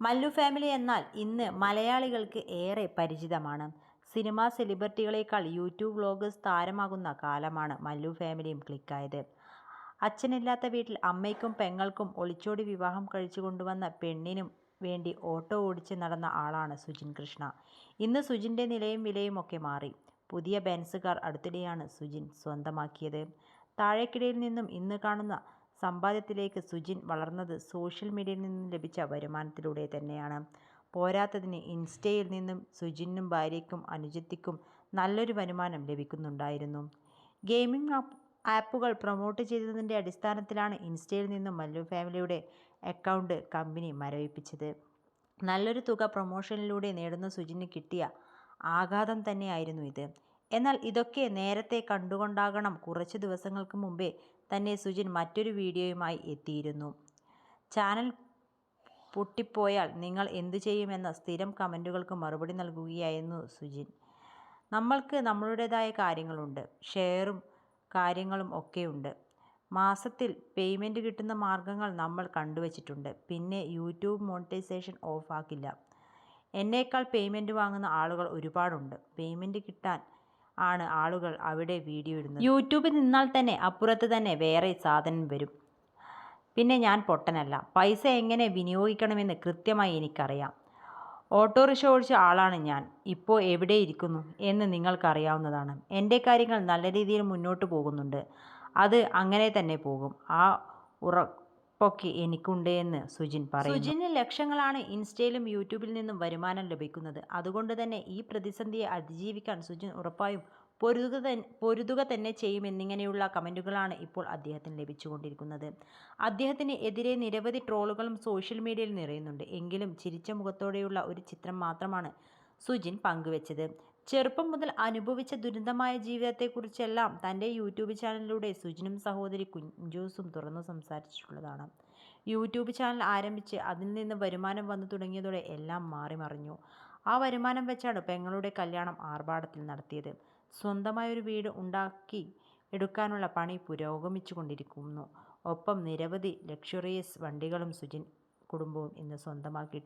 Mallu family എന്നാൽ ഇന്ന് മലയാളികൾക്ക് ഏറെ പരിചിതമാണ്. സിനിമാ സെലിബ്രിറ്റികളേക്കാൾ യൂട്യൂബ് വ്ളോഗേഴ്സ് താരമാകുന്ന കാലമാണ് മല്ലു ഫാമിലിയും ക്ലിക്കായത്. അച്ഛനില്ലാത്ത വീട്ടിൽ അമ്മയ്ക്കും പെങ്ങൾക്കും ഒളിച്ചോടി വിവാഹം കഴിച്ചു കൊണ്ടുവന്ന പെണ്ണിനും വേണ്ടി ഓട്ടോ ഓടിച്ച് നടന്ന ആളാണ് സുജിൻ കൃഷ്ണ. ഇന്ന് സുജിന്റെ നിലയും വിലയും ഒക്കെ മാറി. പുതിയ ബെൻസ് കാർ അടുത്തിടെയാണ് സുജിൻ സ്വന്തമാക്കിയത്. താഴേക്കിടയിൽ നിന്നും ഇന്ന് കാണുന്ന സമ്പാദ്യത്തിലേക്ക് സുജിൻ വളർന്നത് സോഷ്യൽ മീഡിയയിൽ നിന്നും ലഭിച്ച വരുമാനത്തിലൂടെ തന്നെയാണ്. പോരാത്തതിന് ഇൻസ്റ്റയിൽ നിന്നും സുജിനും ഭാര്യയ്ക്കും അനുജത്തിക്കും നല്ലൊരു വരുമാനം ലഭിക്കുന്നുണ്ടായിരുന്നു. ഗെയിമിംഗ് ആപ്പുകൾ പ്രൊമോട്ട് ചെയ്തതിന്റെ അടിസ്ഥാനത്തിലാണ് ഇൻസ്റ്റയിൽ നിന്നും മല്ലു ഫാമിലിയുടെ അക്കൗണ്ട് കമ്പനി മരവിപ്പിച്ചത്. നല്ലൊരു തുക പ്രൊമോഷനിലൂടെ നേടുന്ന സുജിന് കിട്ടിയ ആഘാതം തന്നെയായിരുന്നു ഇത്. എന്നാൽ ഇതൊക്കെ നേരത്തെ കണ്ടുകൊണ്ടാകണം കുറച്ച് ദിവസങ്ങൾക്ക് മുമ്പേ തന്നെ സുജിൻ മറ്റൊരു വീഡിയോയുമായി എത്തിയിരുന്നു. ചാനൽ പൊട്ടിപ്പോയാൽ നിങ്ങൾ എന്തു ചെയ്യുമെന്ന സ്ഥിരം കമന്റുകൾക്ക് മറുപടി നൽകുകയായിരുന്നു സുജിൻ. നമ്മൾക്ക് നമ്മളുടേതായ കാര്യങ്ങളുണ്ട്. ഷെയറും കാര്യങ്ങളും ഒക്കെയുണ്ട്. മാസത്തിൽ പേയ്മെന്റ് കിട്ടുന്ന മാർഗങ്ങൾ നമ്മൾ കണ്ടുവച്ചിട്ടുണ്ട്. പിന്നെ യൂട്യൂബ് മോണിറ്റൈസേഷൻ ഓഫ് ആക്കില്ല എന്നേക്കാൾ പേയ്മെന്റ് വാങ്ങുന്ന ആളുകൾ ഒരുപാടുണ്ട്. പേയ്മെന്റ് കിട്ടാൻ ആണ് ആളുകൾ അവിടെ വീഡിയോ ഇടുന്നത് യൂട്യൂബിൽ നിന്നാൽ തന്നെ അപ്പുറത്ത് തന്നെ വേറെ സാധനം വരും. പിന്നെ ഞാൻ പൊട്ടനല്ല. പൈസ എങ്ങനെ വിനിയോഗിക്കണമെന്ന് കൃത്യമായി എനിക്കറിയാം. ഓട്ടോറിക്ഷ ഓടിച്ച ആളാണ് ഞാൻ. ഇപ്പോൾ എവിടെ ഇരിക്കുന്നു എന്ന് നിങ്ങൾക്കറിയാവുന്നതാണ്. എന്റെ കാര്യങ്ങൾ നല്ല രീതിയിൽ മുന്നോട്ട് പോകുന്നുണ്ട്. അത് അങ്ങനെ തന്നെ പോകും. ആ ഉറപ്പൊക്കെ എനിക്കുണ്ട് എന്ന് സുജിൻ പറയും സുജിന് ലക്ഷങ്ങളാണ് ഇൻസ്റ്റയിലും യൂട്യൂബിൽ നിന്നും വരുമാനം ലഭിക്കുന്നത്. അതുകൊണ്ട് തന്നെ ഈ പ്രതിസന്ധിയെ അതിജീവിക്കാൻ സുജിൻ ഉറപ്പായും പൊരുതുക പൊരുതുക തന്നെ ചെയ്യുമെന്നിങ്ങനെയുള്ള കമന്റുകളാണ് ഇപ്പോൾ അദ്ദേഹത്തിന് ലഭിച്ചുകൊണ്ടിരിക്കുന്നത്. അദ്ദേഹത്തിന് എതിരെ നിരവധി ട്രോളുകളും സോഷ്യൽ മീഡിയയിൽ നിറയുന്നുണ്ട്. എങ്കിലും ചിരിച്ച മുഖത്തോടെയുള്ള ഒരു ചിത്രം മാത്രമാണ് സുജിൻ പങ്കുവച്ചത്. ചെറുപ്പം മുതൽ അനുഭവിച്ച ദുരിതമായ ജീവിതത്തെക്കുറിച്ചെല്ലാം തന്റെ യൂട്യൂബ് ചാനലിലൂടെ സുജിനും സഹോദരി കുഞ്ചൂസും തുറന്നു സംസാരിച്ചിട്ടുള്ളതാണ്. യൂട്യൂബ് ചാനൽ ആരംഭിച്ച് അതിൽ നിന്ന് വരുമാനം വന്നു തുടങ്ങിയതോടെ എല്ലാം മാറി മറിഞ്ഞു. ആ വരുമാനം വെച്ചാണ് പെങ്ങളുടെ കല്യാണം ആർഭാടത്തിൽ നടത്തിയത്. സ്വന്തമായൊരു വീട് ഉണ്ടാക്കി എടുക്കാനുള്ള പണി പുരോഗമിച്ചു കൊണ്ടിരിക്കുന്നു ഒപ്പം നിരവധി ലക്ഷറിയസ് വണ്ടികളും സുജിൻ കുടുംബവും ഇന്ന് സ്വന്തമാക്കി